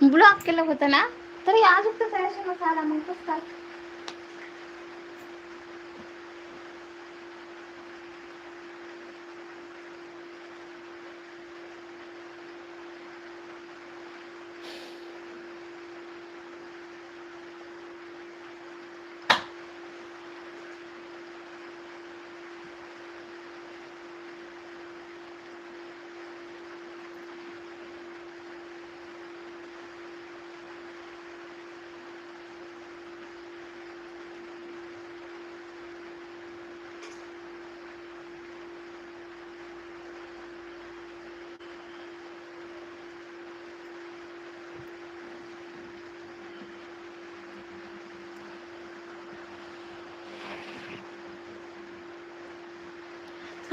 Block केलं होतं ना? तरी अजून तर एस आला मग कसं काय?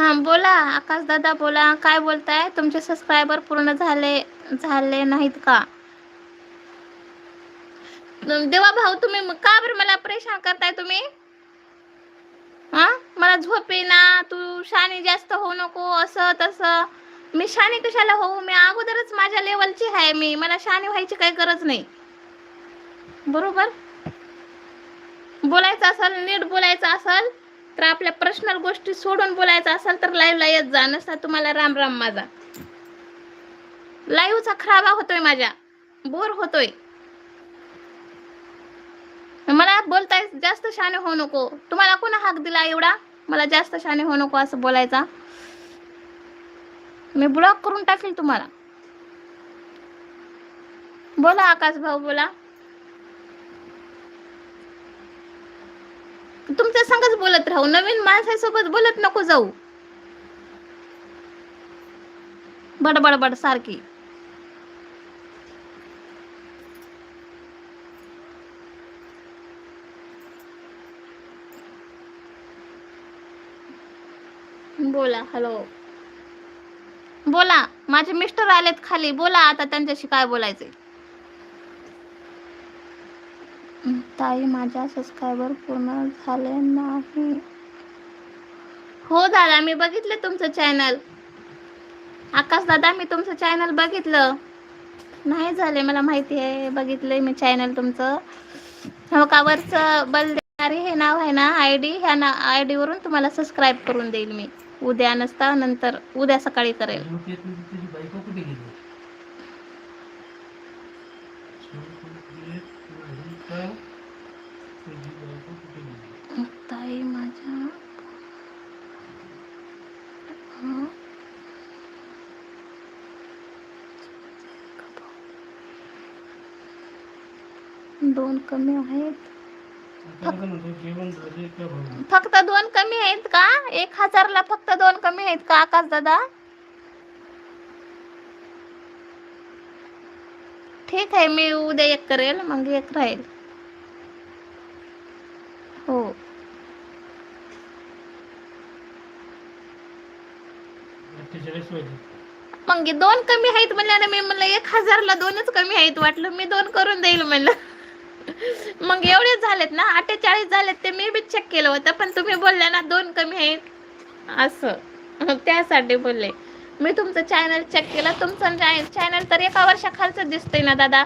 हां बोला आकाश दादा बोला. काय बोलताय? तुमचे सबस्क्रायबर पूर्ण झाले झाले नाहीत का? देवा भाऊ तुम्ही का बरं मला परेशान करताय तुम्ही? हा? मला झोप ना तू शानी जास्त होऊ नको असं तसं. मी शानी कशाला होऊ? मी अगोदरच माझ्या लेवलची आहे मी. मला शानी व्हायची काही गरज नाही. बरोबर? बोलायचं असेल नीट बोलायचं असेल तर आपल्या पर्सनल गोष्टी सोडून बोलायचं असेल तर लाईव्हला येत जा नसता तुम्हाला राम राम माझा लाईव्हचा खराबा होतोय माझ्या. बोर होतोय. मला बोलताय जास्त शाने होऊ नको. तुम्हाला कोणा हाक दिला एवढा? मला जास्त शाने होऊ नको असं बोलायचा. मी ब्लॉक करून टाकेल तुम्हाला. बोला आकाश भाऊ बोला. तुमच्या संगच बोलत राहू. नवीन माणसासोबत बोलत नको जाऊ. बडबड बड सारखी. बोला हॅलो बोला माझे मिस्टर आलेत खाली. बोला आता त्यांच्याशी काय बोलायचंय. ताई माझ्या सबस्क्रायबर पूर्ण झाले नाही. हो दादा मी बघितलं तुमचं चॅनल आकाश दादा मी तुमचं चॅनल बघितलं. नाही झाले मला माहिती आहे बघितलंय मी चॅनल तुमचं. हो का वरचं बलदेणारी हे नाव आहे ना आय डी ह्या ना आय डीवरून तुम्हाला सबस्क्राईब करून देईल मी. उद्या नसता नंतर उद्या सकाळी करेल. दोन कमी आहेत. फक्त दोन कमी आहेत का? एक हजारला फक्त दोन कमी आहेत का आकाश दादा? ठीक आहे मी उद्या एक करेल मग एक राहील. हो. मग दोन कमी आहेत म्हणल्यानं मी म्हणलं एक हजारला दोनच कमी आहेत वाटलं. मी दोन करून देईल म्हणलं. मग एवढे झालेत ना अठ्ठेचाळीस झालेत ते मी बी चेक केलं होतं पण तुम्ही बोलल्या ना दोन कमी आहेत. असं. त्यासाठी बोलले. मी तुमचं चॅनल चेक केलं तुमचं चॅनल तर एका वर्षाखालचं दिसतंय ना दादा.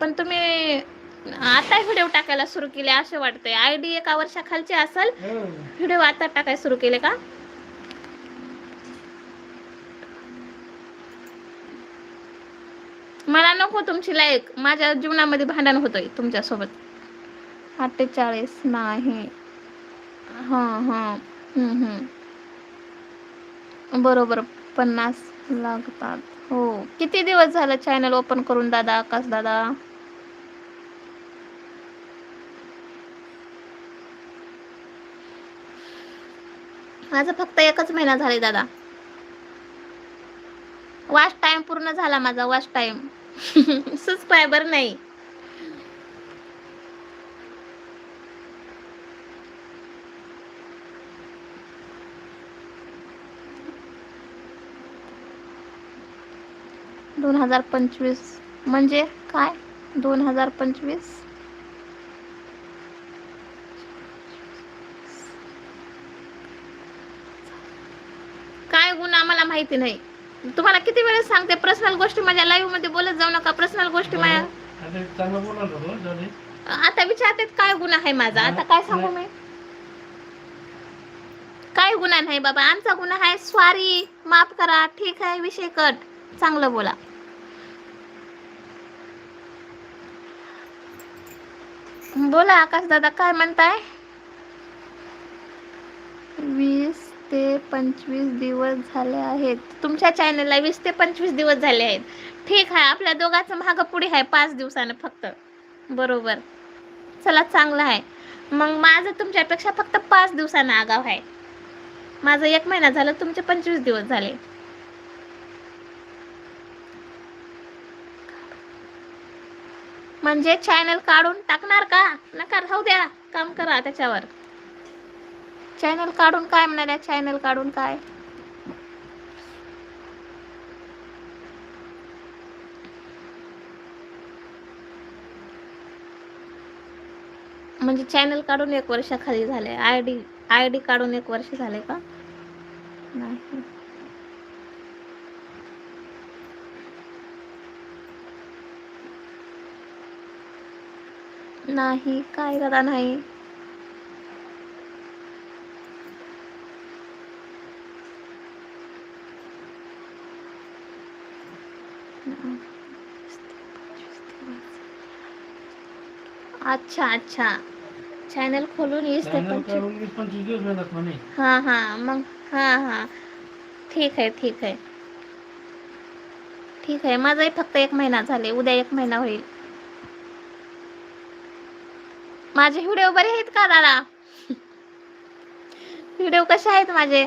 पण तुम्ही आता व्हिडिओ टाकायला सुरू केले असे वाटतंय. आय डी एका वर्षाखालची असेल व्हिडिओ आता टाकायला सुरू केले का? मला नको तुमची लाईक माझ्या जीवनामध्ये भांडण होतंय तुमच्यासोबत. अठ्ठेचाळीस नाही. हां हां. बरोबर पन्नास लागतात. हो. किती दिवस झालं चॅनल ओपन करून दादा आकाश दादा? माझं फक्त एकच महिना झाले दादा. वॉश टाइम पूर्ण झाला माझा वॉश टाइम सबस्क्रायबर नाही. दोन हजार पंचवीस. म्हणजे काय? दोन हजार पंचवीस? काय गुन्हा मला माहिती नाही. तुम्हाला किती वेळेस सांगते पर्सनल गोष्टी माझ्या लाईव्हमध्ये बोलत जाऊ नका पर्सनल गोष्टी माझ्या आता चांगलं बोला ना तो, जाऊ दे. आता विचारते काय गुन्हा आहे माझा? आता काय सांगू मी? काय गुन्हा नाही बाबा आमचा गुन्हा आहे स्वारी माफ करा ठीक आहे विषय कट. चांगलं बोला. बोला आकाश दादा काय म्हणताय वीस ते पंचवीस दिवस झाले आहेत. तुमच्या चॅनलला वीस ते पंचवीस दिवस झाले आहेत. ठीक आहे आपल्या दोघांचं महाग पुढे आहे पाच दिवसानं फक्त. बरोबर. चला चांगलं आहे. मग माझं तुमच्यापेक्षा फक्त पाच दिवसानं आगाव आहे. माझं एक महिना झालं तुमचे पंचवीस दिवस झाले. म्हणजे चॅनल काढून टाकणार का? नका राहू द्या. काम करा त्याच्यावर. चॅनल काढून काय म्हणाल्या? चॅनल काढून काय? म्हणजे चॅनल काढून एक वर्षाखाली झाले आय डी आय डी काढून एक वर्ष झाले का? नाही. नाही काय दादा नाही. अच्छा अच्छा. चॅनल खोलून वीस ते पंचवीस दिवस म्हणे हा हा. मग हा हा. ठीक आहे ठीक आहे. ठीक आहे. माझाही फक्त एक महिना झाले. उद्या एक महिना होईल. माझे व्हिडिओ बरे आहेत का दादा? व्हिडिओ कसे आहेत माझे?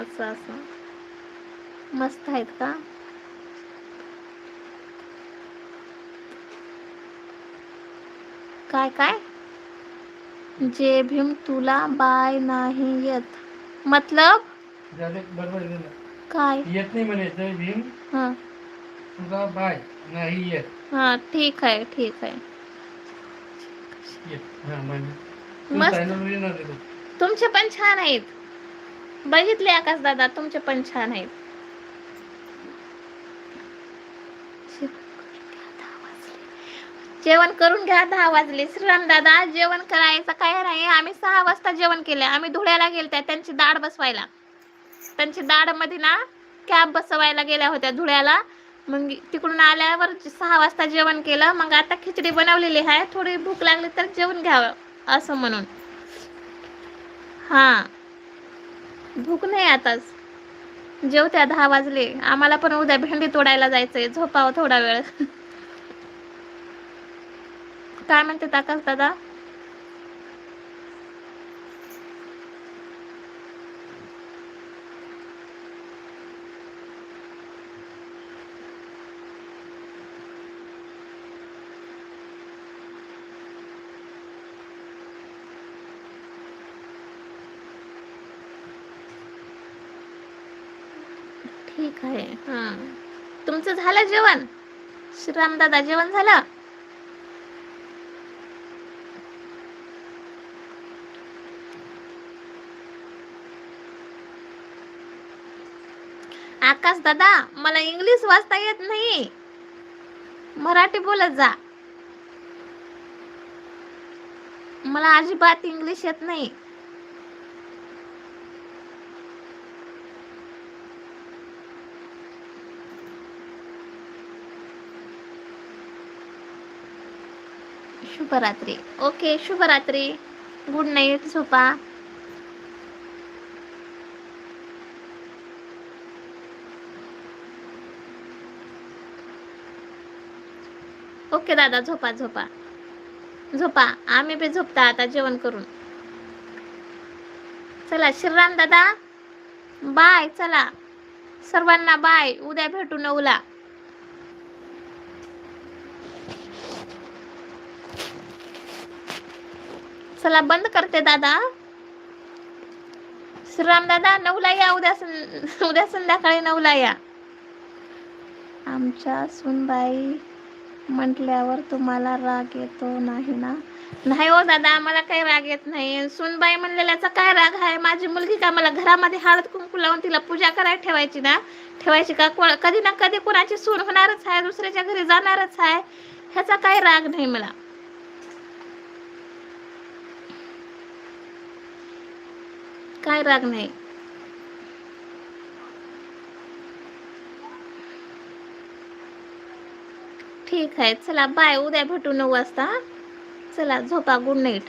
असं असं. मस्त आहेत का? काय काय? जे भीम तुला बाय नाही येत. मतलब? काय? येत नाही म्हणे जय भीम हा. तुझा बाय नाही येत. हा ठीक आहे ठीक आहे. हा मस्त. तुमचे पण छान आहेत. बघितले आकाश दादा तुमचे पण छान आहेत. जेवण करून घ्या दहा वाजले. श्रीराम दादा जेवण करायचं काय नाही. आम्ही सहा वाजता जेवण केले आम्ही धुळ्याला गेलत्या त्यांची दाढ बसवायला. त्यांची दाढमध्ये ना कॅब बसवायला गेल्या होत्या धुळ्याला. मग तिकडून आल्यावर सहा वाजता जेवण केलं. मग आता खिचडी बनवलेली आहे. थोडी भूक लागली तर जेवण घ्यावं असं म्हणून. हा. भूक नाही आताच. जेवत्या दहा वाजले. आम्हाला पण उद्या भेंडी तोडायला जायचंय. झोपावं थोडा वेळ. काय म्हणते आकाश दादा? ठीक आहे. हा. तुमचं झालं जेवण? श्रीराम दादा जेवण झालं? आकाश दादा मला इंग्लिश वाचता येत नाही. मराठी बोलत जा. मला अजिबात इंग्लिश येत नाही. शुभरात्री. ओके शुभरात्री. गुड नाईट झोपा ओके दादा झोपा झोपा. झोपा आम्ही बी झोपता आता जेवण करून. चला श्रीराम दादा. बाय चला. सर्वांना बाय उद्या भेटू नऊला. चला बंद करते दादा. श्रीराम दादा नऊला या उद्या सं- उद्या संध्याकाळी नऊला या. आमच्या सुनबाई म्हटल्यावर तुम्हाला राग येतो नाही ना? नाही हो दादा मला काही राग येत नाही. सुनबाई म्हणलेल्याचा काय राग आहे? माझी मुलगी का मला घरामध्ये हळद कुंकू लावून तिला पूजा करायला ठेवायची ना? ठेवायची का? कोण- कधी ना कधी कोणाची सून होणारच आहे दुसऱ्याच्या घरी जाणारच आहे. ह्याचा काही राग नाही मला. काय राग नाही. ठीक आहे चला बाय उद्या भेटू नऊ वाजता? चला झोपा गुड नाईट.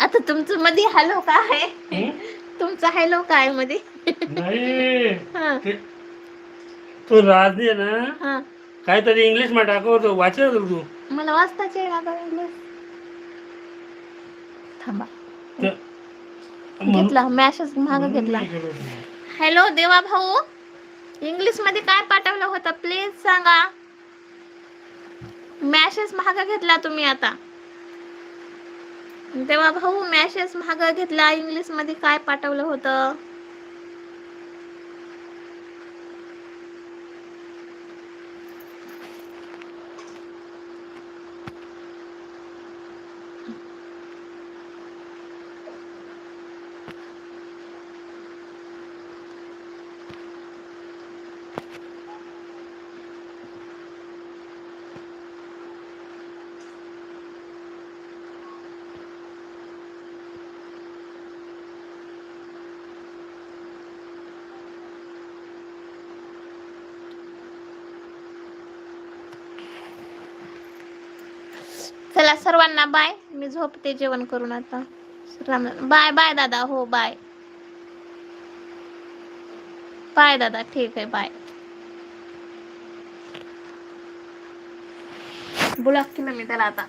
आता तुमचं मध्ये हॅलो काय आहे? तुमचा हॅलो काय मध्ये नाही हा. ते- राहते ना हा. काहीतरी इंग्लिशमध्ये टाकवतो वाचलं होतं तू? मला वाचताच येईल आता इंग्लिश थांबा. ते- म्हणून- घेतला. मॅसेज महाग घेतला. हॅलो देवा भाऊ. इंग्लिशमध्ये काय पाठवलं होतं प्लीज सांगा. मॅसेज महाग घेतला तुम्ही आता. देवा भाऊ मॅसेज महाग घेतला इंग्लिशमध्ये काय पाठवलं होतं? चला सर्वांना बाय. मी झोपते जेवण करून आता. बाय बाय दादा. हो बाय. बाय दादा. ठीक आहे बाय. ब्लॉक ना मी त्याला आता.